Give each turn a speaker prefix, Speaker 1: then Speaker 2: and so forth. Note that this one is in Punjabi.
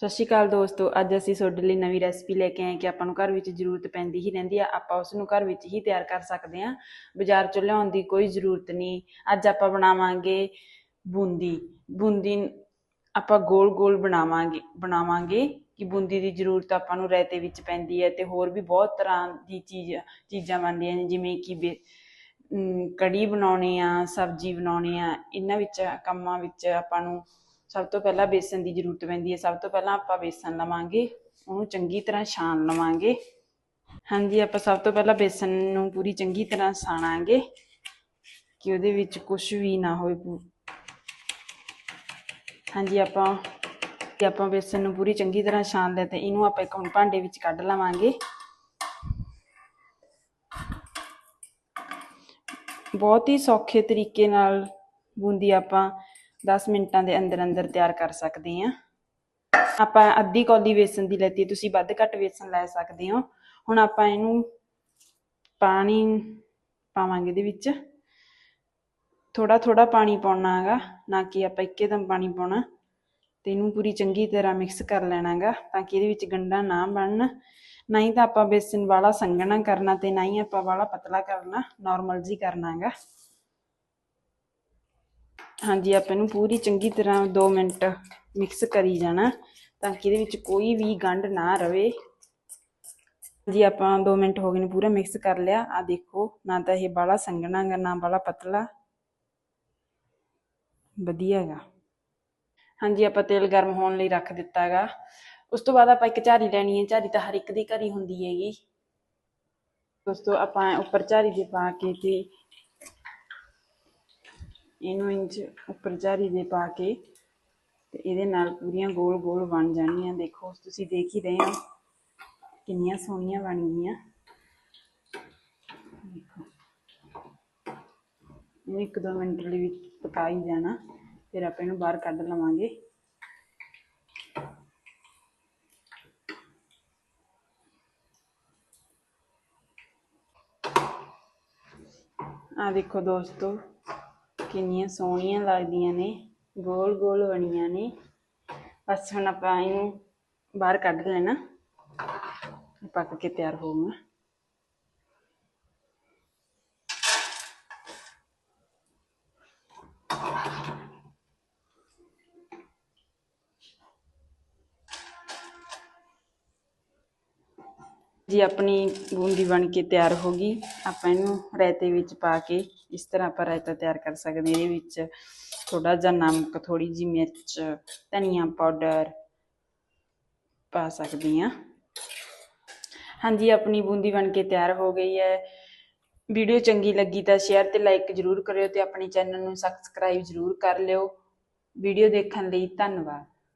Speaker 1: ਸਤਿ ਸ਼੍ਰੀ ਅਕਾਲ ਦੋਸਤੋ, ਅੱਜ ਅਸੀਂ ਤੁਹਾਡੇ ਲਈ ਨਵੀਂ ਰੈਸਪੀ ਲੈ ਕੇ ਆਏ ਕਿ ਆਪਾਂ ਨੂੰ ਘਰ ਵਿੱਚ ਜ਼ਰੂਰਤ ਪੈਂਦੀ ਹੀ ਰਹਿੰਦੀ ਆ, ਆਪਾਂ ਉਸ ਨੂੰ ਘਰ ਵਿੱਚ ਹੀ ਤਿਆਰ ਕਰ ਸਕਦੇ ਹਾਂ। ਬਾਜ਼ਾਰ ਚੋਂ ਲਿਆਉਣ ਦੀ ਕੋਈ ਜ਼ਰੂਰਤ ਨਹੀਂ। ਅੱਜ ਆਪਾਂ ਬਣਾਵਾਂਗੇ ਬੂੰਦੀ। ਬੂੰਦੀ ਆਪਾਂ ਗੋਲ ਗੋਲ ਬਣਾਵਾਂਗੇ ਬਣਾਵਾਂਗੇ ਕਿ ਬੂੰਦੀ ਦੀ ਜ਼ਰੂਰਤ ਆਪਾਂ ਨੂੰ ਰਾਇਤੇ ਵਿੱਚ ਪੈਂਦੀ ਹੈ ਤੇ ਹੋਰ ਵੀ ਬਹੁਤ ਤਰ੍ਹਾਂ ਦੀ ਚੀਜ਼, ਚੀਜ਼ਾਂ ਬਣਦੀਆਂ ਨੇ, ਜਿਵੇਂ ਕਿ ਬੇ- ਕੜੀ ਬਣਾਉਣੀ ਆ, ਸਬਜ਼ੀ ਬਣਾਉਣੀ ਆ, ਇਹਨਾਂ ਵਿੱਚ, ਕੰਮਾਂ ਵਿੱਚ ਆਪਾਂ ਨੂੰ ਸਭ ਤੋਂ ਪਹਿਲਾਂ ਬੇਸਨ ਦੀ ਜ਼ਰੂਰਤ ਪੈਂਦੀ ਹੈ। ਸਭ ਤੋਂ ਪਹਿਲਾਂ ਆਪਾਂ ਬੇਸਨ ਲਵਾਂਗੇ, ਉਹਨੂੰ ਚੰਗੀ ਤਰ੍ਹਾਂ ਛਾਣ ਲਵਾਂਗੇ। ਹਾਂਜੀ, ਆਪਾਂ ਸਭ ਤੋਂ ਪਹਿਲਾਂ ਬੇਸਨ ਨੂੰ ਪੂਰੀ ਚੰਗੀ ਤਰ੍ਹਾਂ ਛਾਣਾਂਗੇ ਕਿ ਉਹਦੇ ਵਿੱਚ ਕੁਝ ਵੀ ਨਾ ਹੋਵੇ ਹਾਂਜੀ, ਆਪਾਂ ਕਿ ਆਪਾਂ ਬੇਸਨ ਨੂੰ ਪੂਰੀ ਚੰਗੀ ਤਰ੍ਹਾਂ ਛਾਣ ਲਿਆ, ਤੇ ਇਹਨੂੰ ਆਪਾਂ ਇੱਕ ਹੁਣ ਭਾਂਡੇ ਵਿੱਚ ਕੱਢ ਲਵਾਂਗੇ। ਬਹੁਤ ਹੀ ਸੌਖੇ ਤਰੀਕੇ ਨਾਲ ਬੂੰਦੀ ਆਪਾਂ 10 ਮਿੰਟਾਂ ਦੇ ਅੰਦਰ ਅੰਦਰ ਤਿਆਰ ਕਰ ਸਕਦੇ ਹਾਂ। ਆਪਾਂ ਅੱਧੀ ਕੌਲੀ ਵੇਸਣ ਦੀ ਲੈਤੀ, ਤੁਸੀਂ ਵੱਧ ਘੱਟ ਵੇਸਣ ਲੈ ਸਕਦੇ ਹੋ। ਹੁਣ ਆਪਾਂ ਇਹਨੂੰ ਪਾਣੀ ਪਾਵਾਂਗੇ ਇਹਦੇ ਵਿੱਚ। ਥੋੜਾ ਥੋੜਾ ਪਾਣੀ ਪਾਉਣਾ ਹੈਗਾ, ਨਾ ਕਿ ਆਪਾਂ ਇੱਕੇਦਮ ਪਾਣੀ ਪਾਉਣਾ। ਤੇ ਇਹਨੂੰ ਪੂਰੀ ਚੰਗੀ ਤਰ੍ਹਾਂ ਮਿਕਸ ਕਰ ਲੈਣਾ ਹੈਗਾ, ਤਾਂ ਕਿ ਇਹਦੇ ਵਿੱਚ ਗੰਢਾਂ ਨਾ ਬਣਨ। ਨਹੀਂ ਤਾਂ ਆਪਾਂ ਬੇਸਨ ਵਾਲਾ ਸੰਘਣਾ ਕਰਨਾ ਤੇ ਨਾ ਹੀ ਆਪਾਂ ਵਾਲਾ ਪਤਲਾ ਕਰਨਾ ਨਾਰਮਲ ਜੀ ਕਰਨਾ ਹੈਗਾ। ਹਾਂਜੀ, ਆਪਾਂ ਇਹਨੂੰ ਪੂਰੀ ਚੰਗੀ ਤਰ੍ਹਾਂ 2 ਮਿੰਟ ਮਿਕਸ ਕਰੀ ਜਾਣਾ ਤਾਂ ਕਿ ਇਹਦੇ ਵਿੱਚ ਕੋਈ ਵੀ ਗੰਢ ਨਾ ਰਵੇ। ਜੀ ਆਪਾਂ 2 ਮਿੰਟ ਹੋ ਗਏ ਨੇ ਪੂਰਾ ਮਿਕਸ ਕਰ ਲਿਆ। ਆ ਦੇਖੋ, ਨਾ ਤਾਂ ਇਹ ਬਾਲਾ ਸੰਘਣਾ ਨਾ ਬਾਲਾ ਪਤਲਾ। ਵਧੀਆ ਹੈਗਾ। ਹਾਂਜੀ, ਆਪਾਂ ਤੇਲ ਗਰਮ ਹੋਣ ਲਈ ਰੱਖ ਦਿੱਤਾ ਹੈਗਾ। ਉਸ ਤੋਂ ਬਾਅਦ ਆਪਾਂ ਇੱਕ ਝਾਰੀ ਲੈਣੀ ਹੈ। ਝਾਰੀ ਤਾਂ ਹਰ ਇੱਕ ਦੀ ਘਰੀ ਹੁੰਦੀ ਹੈਗੀ। ਉਸ ਤੋਂ ਆਪਾਂ ਉੱਪਰ ਝਾਰੀ ਦੇ ਪਾ ਕੇ ਤੇ ਇਹਨੂੰ ਇੰਚ ਉੱਪਰ ਝਾਰੀ ਦੇ ਪਾ ਕੇ ਤੇ ਇਹਦੇ ਨਾਲ ਪੂਰੀਆਂ ਗੋਲ ਗੋਲ ਬਣ ਜਾਣੀਆਂ। ਦੇਖੋ, ਤੁਸੀਂ ਦੇਖ ਹੀ ਰਹੇ ਹੋ ਕਿੰਨੀਆਂ ਸੋਹਣੀਆਂ ਬਣ ਗਈਆਂ। ਦੇਖੋ, ਇਹਨੂੰ ਇੱਕ ਦੋ ਮਿੰਟ ਲਈ ਵਿੱਚ ਪਕਾਈ ਜਾਣਾ, ਫਿਰ ਆਪਾਂ ਇਹਨੂੰ ਬਾਹਰ ਕੱਢ ਲਵਾਂਗੇ। ਆ ਦੇਖੋ ਦੋਸਤੋ ਕਿੰਨੀਆਂ ਸੋਹਣੀਆਂ ਲੱਗਦੀਆਂ ਨੇ, ਗੋਲ ਗੋਲ ਬਣੀਆਂ ਨੇ। ਬਸ ਹੁਣ ਆਪਾਂ ਇਹਨੂੰ ਬਾਹਰ ਕੱਢ ਲੈਣਾ। ਪੱਕ ਕੇ ਤਿਆਰ ਹੋਊਗਾ। ਜੀ, ਆਪਣੀ ਬੂੰਦੀ ਬਣ ਕੇ ਤਿਆਰ ਹੋ ਗਈ। ਆਪਾਂ ਇਹਨੂੰ ਰਾਇਤੇ ਵਿੱਚ ਪਾ ਕੇ ਇਸ ਤਰ੍ਹਾਂ ਆਪਾਂ ਰਾਇਤਾ ਤਿਆਰ ਕਰ ਸਕਦੇ ਹਾਂ। ਇਹਦੇ ਵਿੱਚ ਥੋੜਾ ਜਿਹਾ ਨਮਕ ਥੋੜੀ ਜਿਹੀ ਮਿਰਚ, ਧਨੀਆ ਪਾਊਡਰ ਪਾ ਸਕਦੀ ਹਾਂ। ਹਾਂਜੀ, ਆਪਣੀ ਬੂੰਦੀ ਬਣ ਕੇ ਤਿਆਰ ਹੋ ਗਈ ਹੈ। ਵੀਡੀਓ ਚੰਗੀ ਲੱਗੀ ਤਾਂ ਸ਼ੇਅਰ ਤੇ ਲਾਈਕ ਜ਼ਰੂਰ ਕਰਿਓ ਤੇ ਆਪਣੇ ਚੈਨਲ ਨੂੰ ਸਬਸਕ੍ਰਾਈਬ ਜ਼ਰੂਰ ਕਰ ਲਿਓ। ਵੀਡੀਓ ਦੇਖਣ ਲਈ ਧੰਨਵਾਦ।